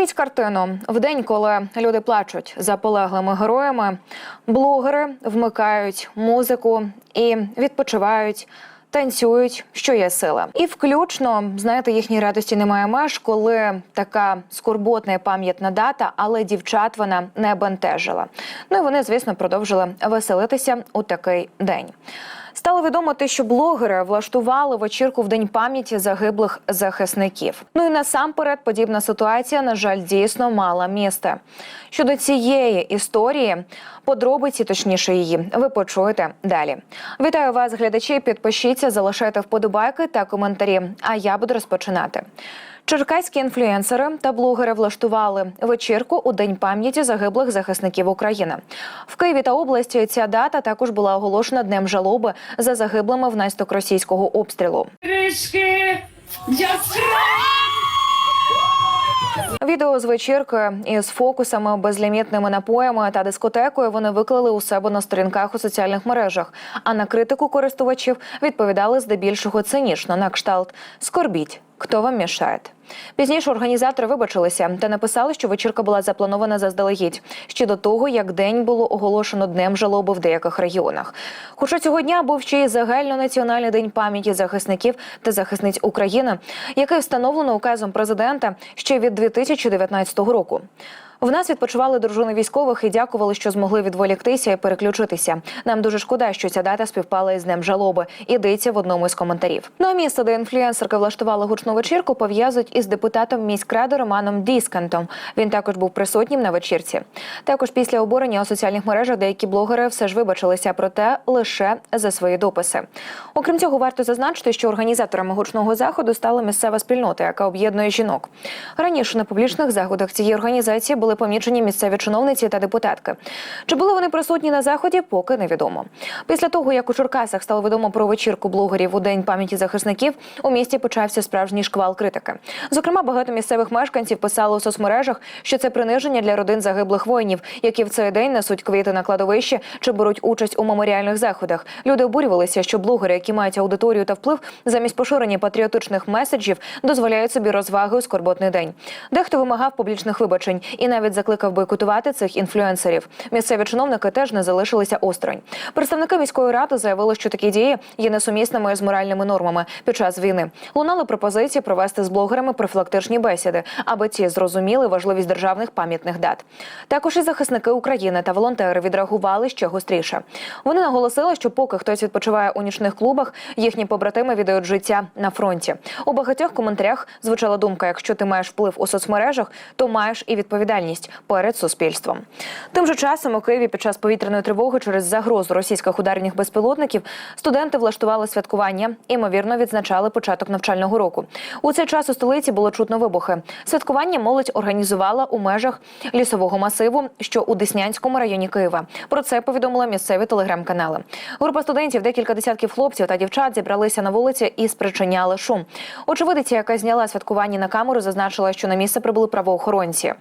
Уявіть картину в день, коли люди плачуть за полеглими героями, блогери вмикають музику і відпочивають. Танцюють, що є сила, і включно знаєте, їхній радості немає меж, коли така скорботна і пам'ятна дата, але дівчат вона не бентежила. Ну і вони, звісно, продовжили веселитися у такий день. Стало відомо те, що блогери влаштували вечірку в день пам'яті загиблих захисників. Ну і насамперед подібна ситуація, на жаль, дійсно мала місце. Щодо цієї історії, подробиці, точніше її, ви почуєте далі. Вітаю вас, глядачі. Підпишіться, залишайте вподобайки та коментарі. А я буду розпочинати. Черкаські інфлюенсери та блогери влаштували вечірку у день пам'яті загиблих захисників України. В Києві та області ця дата також була оголошена днем жалоби за загиблими внаслідок російського обстрілу. Відео з вечірки із фокусами, безлімітними напоями та дискотекою вони виклали у себе на сторінках у соціальних мережах. А на критику користувачів відповідали здебільшого цинічно на кшталт Скорбіть, хто вам мішає. Пізніше організатори вибачилися та написали, що вечірка була запланована заздалегідь ще до того, як день було оголошено днем жалоби в деяких регіонах. Хоча цього дня був ще й загальнонаціональний день пам'яті захисників та захисниць України, який встановлено указом президента ще від 2019 року. В нас відпочивали дружини військових і дякували, що змогли відволіктися і переключитися. Нам дуже шкода, що ця дата співпала із днем жалоби. Ідеться в одному із коментарів. Ну а місце, де інфлюенсерка влаштувала гучну вечірку, пов'язують із депутатом міськради Романом Діскантом. Він також був присутнім на вечірці. Також після обурення у соціальних мережах деякі блогери все ж вибачилися, проте лише за свої дописи. Окрім цього, варто зазначити, що організаторами гучного заходу стала місцева спільнота, яка об'єднує жінок. Раніше на публічних заходах цієї організації були помічені місцеві чиновниці та депутатки. Чи були вони присутні на заході, поки невідомо. Після того, як у Черкасах стало відомо про вечірку блогерів у день пам'яті захисників, у місті почався справжній шквал критики. Зокрема, багато місцевих мешканців писали у соцмережах, що це приниження для родин загиблих воїнів, які в цей день несуть квіти на кладовище чи беруть участь у меморіальних заходах. Люди обурювалися, що блогери, які мають аудиторію та вплив, замість поширення патріотичних меседжів, дозволяють собі розваги у скорботний день. Дехто вимагав публічних вибачень і навіть закликав бойкотувати цих інфлюенсерів. Місцеві чиновники теж не залишилися осторонь. Представники міської ради заявили, що такі дії є несумісними з моральними нормами під час війни. Лунали пропозиції провести з блогерами профілактичні бесіди, аби ці зрозуміли важливість державних пам'ятних дат. Також і захисники України та волонтери відреагували ще гостріше. Вони наголосили, що поки хтось відпочиває у нічних клубах, їхні побратими віддають життя на фронті. У багатьох коментарях звучала думка: якщо ти маєш вплив у соцмережах, то маєш і відповідальність перед суспільством. Тим же часом у Києві під час повітряної тривоги через загрозу російських ударних безпілотників студенти влаштували святкування і ймовірно відзначали початок навчального року. У цей час у столиці було чутно вибухи. Святкування молодь організувала у межах лісового масиву, що у Деснянському районі Києва. Про це повідомили місцеві телеграм-канали. Група студентів, декілька десятків хлопців та дівчат зібралися на вулиці і спричиняли шум. Очевидиця, яка зняла святкування на камеру, зазначила, що на місце прибули правоохоронці.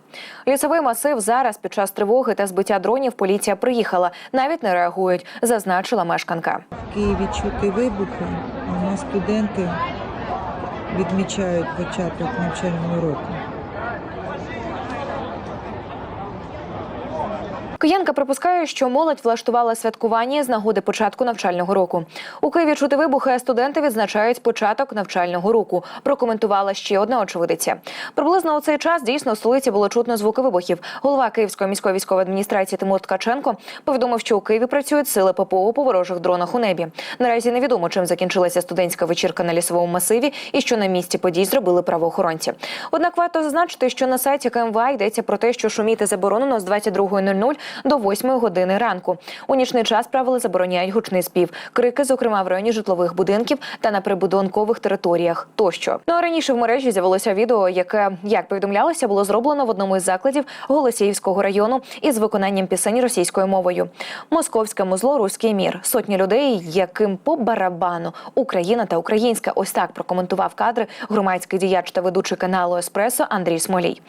Лісовий масив зараз під час тривоги та збиття дронів поліція приїхала. Навіть не реагують, зазначила мешканка. В Києві чути вибухи. У нас студенти відмічають початок навчального року. Киянка припускає, що молодь влаштувала святкування з нагоди початку навчального року. У Києві чути вибухи, а студенти відзначають початок навчального року. Прокоментувала ще одна очевидиця. Приблизно у цей час дійсно у столиці було чутно звуки вибухів. Голова Київської міської військової адміністрації Тимур Ткаченко повідомив, що у Києві працюють сили ППО по ворожих дронах у небі. Наразі невідомо, чим закінчилася студентська вечірка на лісовому масиві і що на місці подій зробили правоохоронці. Однак варто зазначити, що на сайті КМВА йдеться про те, що шуміти заборонено з 22.00 до 8 години ранку. У нічний час правила забороняють гучний спів, крики, зокрема в районі житлових будинків та на прибудинкових територіях. Тощо ну а раніше в мережі з'явилося відео, яке як повідомлялося, було зроблено в одному із закладів Голосіївського району із виконанням пісень російською мовою. Московське музло, руський мір. Сотні людей, яким по барабану Україна та українська. Ось так прокоментував кадри громадський діяч та ведучий каналу Еспресо Андрій Смолій.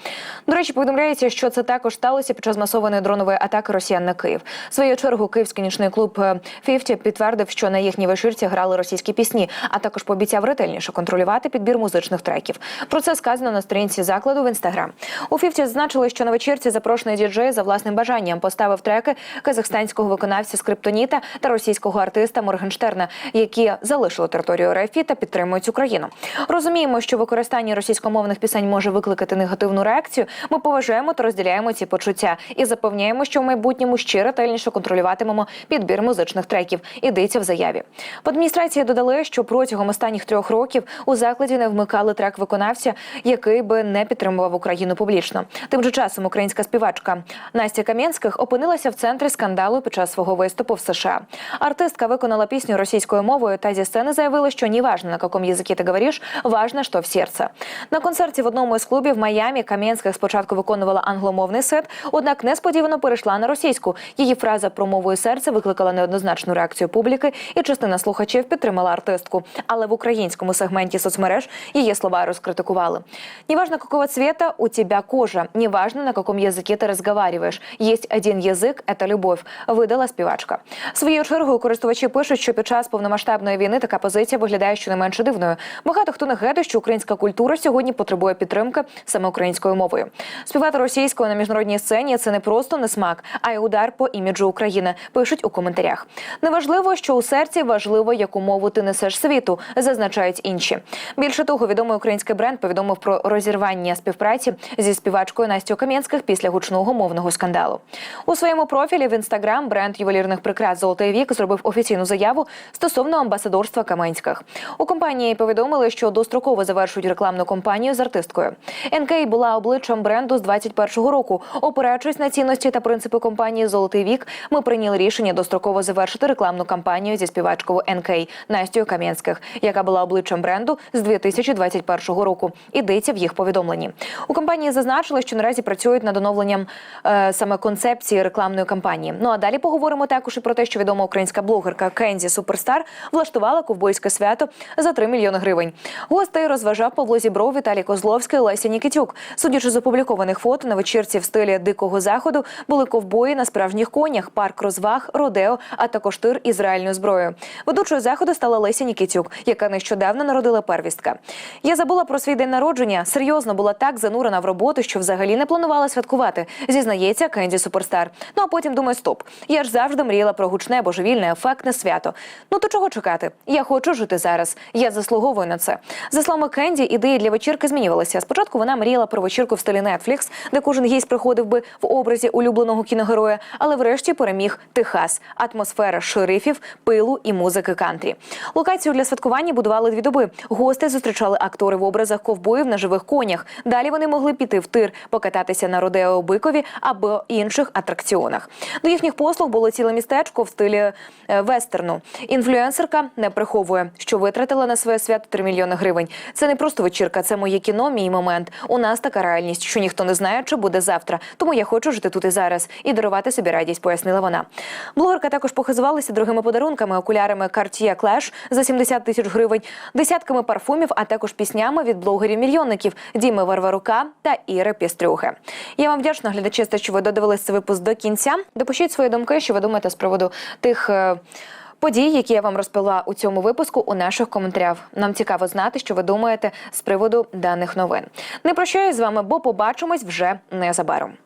До речі, повідомляється, що це також сталося під час масованої дронової атаки атаки росіян на Київ. В свою чергу київський нічний клуб е, «Фіфті» підтвердив, що на їхній вечірці грали російські пісні, а також пообіцяв ретельніше контролювати підбір музичних треків. Про це сказано на сторінці закладу в інстаграм. У «Фіфті» зазначили, що на вечірці запрошений діджей за власним бажанням поставив треки казахстанського виконавця Скриптоніта та російського артиста Моргенштерна, які залишили територію РФ та підтримують Україну. Розуміємо, що використання російськомовних пісень може викликати негативну реакцію. Ми поважаємо та розділяємо ці почуття і запевняємо, що в майбутньому ще ретельніше контролюватимемо підбір музичних треків. Ідеться в заяві. В адміністрації додали, що протягом останніх трьох років у закладі не вмикали трек виконавця, який би не підтримував Україну публічно. Тим же часом українська співачка Настя Кам'янських опинилася в центрі скандалу під час свого виступу в США. Артистка виконала пісню російською мовою та зі сцени заявила, що не важно, на якому язикі ти говориш, важно, що в серце. На концерті в одному із клубів Майамі Кам'янських спочатку виконувала англомовний сет, однак несподівано перейшла на російську. Її фраза про мовою серця викликала неоднозначну реакцію публіки, і частина слухачів підтримала артистку. Але в українському сегменті соцмереж її слова розкритикували. Неважно, какого цвета у тебя кожа, неважно, на каком языке ти розговариваєш. Есть один язик – это любов, видала співачка. Своєю чергою користувачі пишуть, що під час повномасштабної війни така позиція виглядає щонайменше дивною. Багато хто нагадує, що українська культура сьогодні потребує підтримки саме українською мовою. Співати російською на міжнародній сцені це не просто несмак, а й удар по іміджу України. Пишуть у коментарях. Неважливо, що у серці важливо, яку мову ти несеш світу, зазначають інші. Більше того, відомий український бренд повідомив про розірвання співпраці зі співачкою Настю Кам'янських після гучного мовного скандалу. У своєму профілі в інстаграм бренд ювелірних прикрас Золотий вік зробив офіційну заяву стосовно амбасадорства Каменських. У компанії повідомили, що достроково завершують рекламну кампанію з артисткою. НК була обличчям бренду з 21-го року. Опираючись на цінності та принципи компанії Золотий вік, ми прийняли рішення достроково завершити рекламну кампанію зі співачкою НК Настю Кам'янських, яка була обличчям бренду з 2021 року. Ідеться в їх повідомленні. У компанії зазначили, що наразі працюють над оновленням е, саме концепції рекламної кампанії. Ну а далі поговоримо також і про те, що відома українська блогерка Кензі Суперстар влаштувала ковбойське свято за 3 мільйони гривень. Гостей розважав Павло Зібров, Віталій Козловський, Леся Нікітюк. Судячи з опублікованих фото на вечірці в стилі дикого заходу, були ковбої на справжніх конях, парк розваг, родео, а також тир із реальною зброєю. Ведучою заходу стала Леся Нікітюк, яка нещодавно народила первістка. Я забула про свій день народження. Серйозно була так занурена в роботу, що взагалі не планувала святкувати. Зізнається Кенді Суперстар. Ну а потім думаю, стоп. Я ж завжди мріяла про гучне, божевільне, ефектне свято. Ну то чого чекати? Я хочу жити зараз. Я заслуговую на це. За словами Кенді, ідеї для вечірки змінювалися. Спочатку вона мріяла про вечірку в стилі Netflix, де кожен гість приходив би в образі улюбленого кіногероя, але врешті переміг Техас, атмосфера шерифів, пилу і музики кантрі. Локацію для святкування будували дві доби. Гости зустрічали актори в образах ковбоїв на живих конях. Далі вони могли піти в тир, покататися на родео Бикові або інших атракціонах. До їхніх послуг було ціле містечко в стилі е, вестерну. Інфлюенсерка не приховує, що витратила на своє свято 3 мільйони гривень. Це не просто вечірка, це моє кіно, мій момент. У нас така реальність, що ніхто не знає, чи буде завтра. Тому я хочу жити тут і зараз і дарувати собі радість, пояснила вона. Блогерка також похизувалася дорогими подарунками, окулярами Cartier Clash за 70 тисяч гривень, десятками парфумів, а також піснями від блогерів-мільйонників Діми Варварука та Іри Пістрюхи. Я вам вдячна, глядачі, що ви додивились цей випуск до кінця. Допишіть свої думки, що ви думаєте з приводу тих. е, Подій, які я вам розповіла у цьому випуску, у наших коментарях. Нам цікаво знати, що ви думаєте з приводу даних новин. Не прощаюсь з вами, бо побачимось вже незабаром.